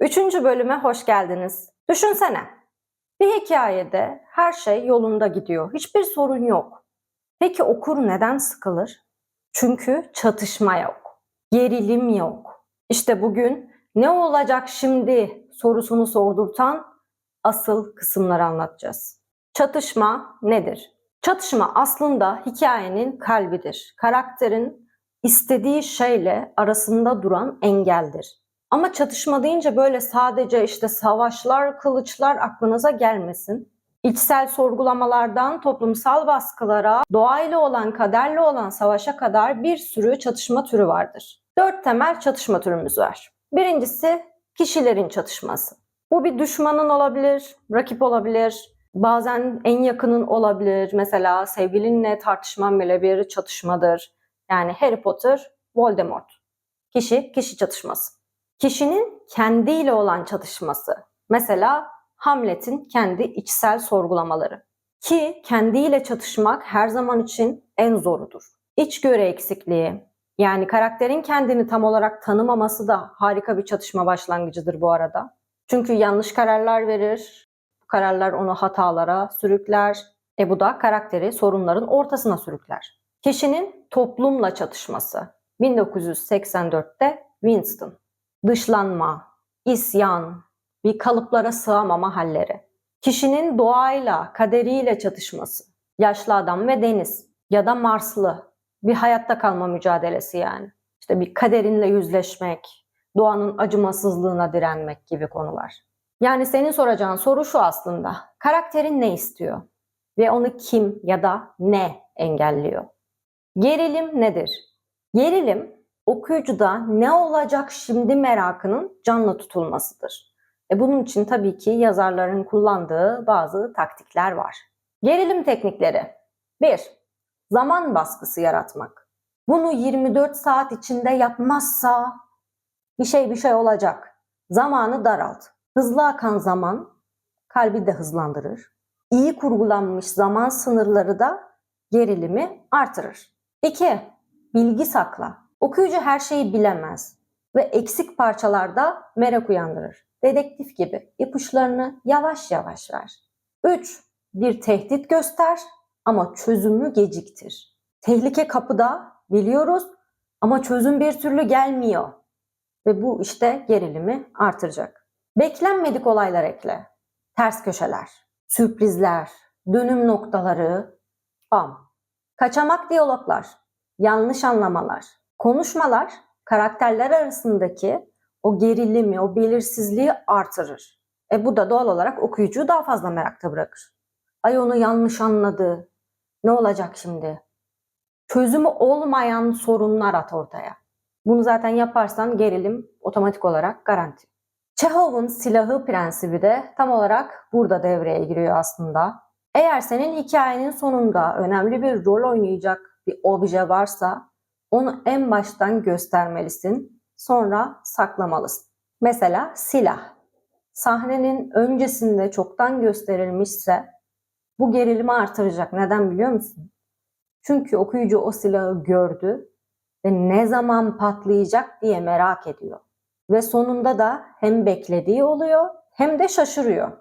Üçüncü bölüme hoş geldiniz. Düşünsene, bir hikayede her şey yolunda gidiyor, hiçbir sorun yok. Peki okur neden sıkılır? Çünkü çatışma yok, gerilim yok. İşte bugün ne olacak şimdi sorusunu sordurtan asıl kısımları anlatacağız. Çatışma nedir? Çatışma aslında hikayenin kalbidir. Karakterin istediği şeyle arasında duran engeldir. Ama çatışma deyince böyle sadece işte savaşlar, kılıçlar aklınıza gelmesin. İçsel sorgulamalardan toplumsal baskılara, doğayla olan, kaderle olan savaşa kadar bir sürü çatışma türü vardır. Dört temel çatışma türümüz var. Birincisi kişilerin çatışması. Bu bir düşmanın olabilir, rakip olabilir, bazen en yakının olabilir. Mesela sevgilinle tartışman bile bir çatışmadır. Yani Harry Potter, Voldemort. Kişi, kişi çatışması. Kişinin kendiyle olan çatışması. Mesela Hamlet'in kendi içsel sorgulamaları. Ki kendiyle çatışmak her zaman için en zorudur. İçgörü eksikliği, yani karakterin kendini tam olarak tanımaması da harika bir çatışma başlangıcıdır bu arada. Çünkü yanlış kararlar verir, bu kararlar onu hatalara sürükler. E bu da karakteri sorunların ortasına sürükler. Kişinin toplumla çatışması. 1984'te Winston. Dışlanma, isyan, bir kalıplara sığamama halleri. Kişinin doğayla, kaderiyle çatışması. Yaşlı adam ve deniz ya da Marslı bir hayatta kalma mücadelesi yani. İşte bir kaderinle yüzleşmek, doğanın acımasızlığına direnmek gibi konular. Yani senin soracağın soru şu aslında. Karakterin ne istiyor? Ve onu kim ya da ne engelliyor? Gerilim nedir? Gerilim okuyucuda ne olacak şimdi merakının canlı tutulmasıdır. E bunun için tabii ki yazarların kullandığı bazı taktikler var. Gerilim teknikleri. 1. Zaman baskısı yaratmak. Bunu 24 saat içinde yapmazsa bir şey bir şey olacak. Zamanı daralt. Hızlı akan zaman kalbi de hızlandırır. İyi kurgulanmış zaman sınırları da gerilimi artırır. 2. Bilgi sakla. Okuyucu her şeyi bilemez ve eksik parçalarda merak uyandırır. Dedektif gibi ipuçlarını yavaş yavaş ver. 3. Bir tehdit göster ama çözümü geciktir. Tehlike kapıda biliyoruz ama çözüm bir türlü gelmiyor. Ve bu işte gerilimi artıracak. Beklenmedik olaylar ekle. Ters köşeler, sürprizler, dönüm noktaları, bam. Kaçamak diyaloglar, yanlış anlamalar, konuşmalar karakterler arasındaki o gerilimi, o belirsizliği artırır. E bu da doğal olarak okuyucuyu daha fazla merakta bırakır. Ay onu yanlış anladı. Ne olacak şimdi? Çözümü olmayan sorunlar at ortaya. Bunu zaten yaparsan gerilim otomatik olarak garanti. Çehov'un silahı prensibi de tam olarak burada devreye giriyor aslında. Eğer senin hikayenin sonunda önemli bir rol oynayacak bir obje varsa onu en baştan göstermelisin, sonra saklamalısın. Mesela silah. Sahnenin öncesinde çoktan gösterilmişse bu gerilimi artıracak. Neden biliyor musun? Çünkü okuyucu o silahı gördü ve ne zaman patlayacak diye merak ediyor. Ve sonunda da hem beklediği oluyor hem de şaşırıyor.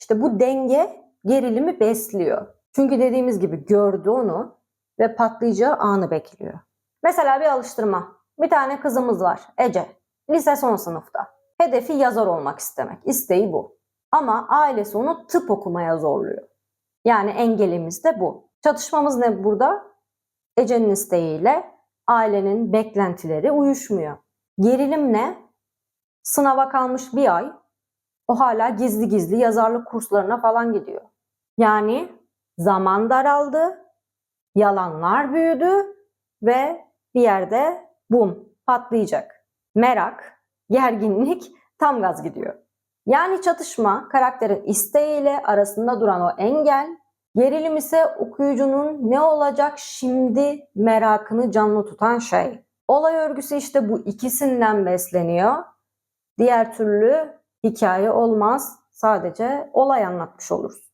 İşte bu denge gerilimi besliyor. Çünkü dediğimiz gibi gördü onu ve patlayacağı anı bekliyor. Mesela bir alıştırma. Bir tane kızımız var Ece. Lise son sınıfta. Hedefi yazar olmak istemek. İsteği bu. Ama ailesi onu tıp okumaya zorluyor. Yani engelimiz de bu. Çatışmamız ne burada? Ece'nin isteğiyle ailenin beklentileri uyuşmuyor. Gerilim ne? Sınava kalmış bir ay. O hala gizli gizli yazarlık kurslarına falan gidiyor. Yani zaman daraldı, yalanlar büyüdü ve bir yerde bum patlayacak. Merak, gerginlik tam gaz gidiyor. Yani çatışma karakterin isteğiyle arasında duran o engel, gerilim ise okuyucunun ne olacak şimdi merakını canlı tutan şey. Olay örgüsü işte bu ikisinden besleniyor. Diğer türlü hikaye olmaz. Sadece olay anlatmış oluruz.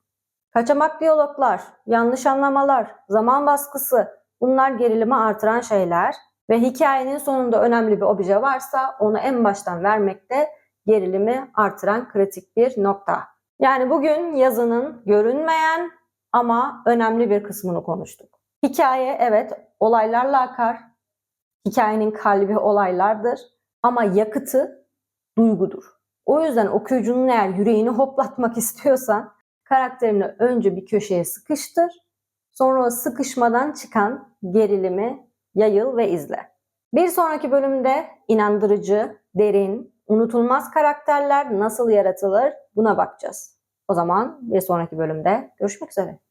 Kaçamak diyaloglar, yanlış anlamalar, zaman baskısı bunlar gerilimi artıran şeyler ve hikayenin sonunda önemli bir obje varsa onu en baştan vermekte gerilimi artıran kritik bir nokta. Yani bugün yazının görünmeyen ama önemli bir kısmını konuştuk. Hikaye evet olaylarla akar. Hikayenin kalbi olaylardır ama yakıtı duygudur. O yüzden okuyucunun eğer yüreğini hoplatmak istiyorsan karakterini önce bir köşeye sıkıştır. Sonra sıkışmadan çıkan gerilimi yayıl ve izle. Bir sonraki bölümde inandırıcı, derin, unutulmaz karakterler nasıl yaratılır buna bakacağız. O zaman bir sonraki bölümde görüşmek üzere.